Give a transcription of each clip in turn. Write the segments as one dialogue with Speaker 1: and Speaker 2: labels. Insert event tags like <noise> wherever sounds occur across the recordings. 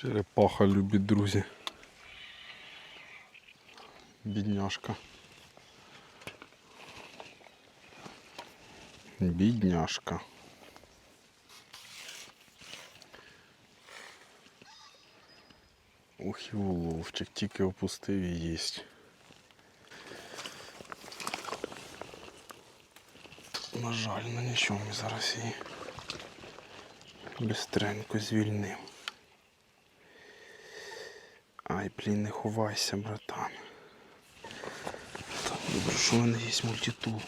Speaker 1: Черепаха любить друзі. Бідняшка. Бідняшка. Ух і уловчик, тільки опустив і їсть. На жаль, нічого ми зараз її бистренько звільним. Ай, блін, не ховайся, братан. Так, добре, що в мене є мультитул.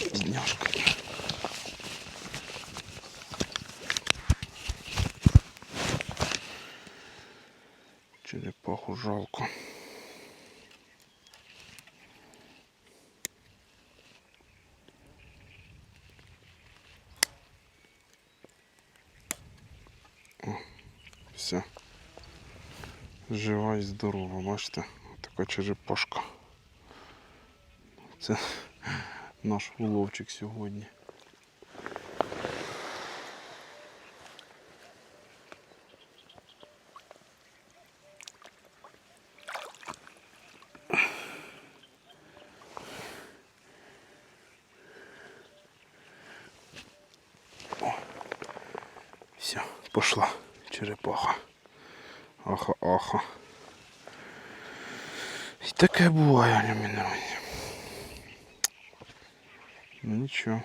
Speaker 1: Бідняшка. Черепаху жалко. Все. Жива і здорова, бачите? Така черепашка. Це <laughs> наш уловчик сьогодні. Все, пошла черепаха. Аха, аха. І таке буває, алюмінування. Ну нічого.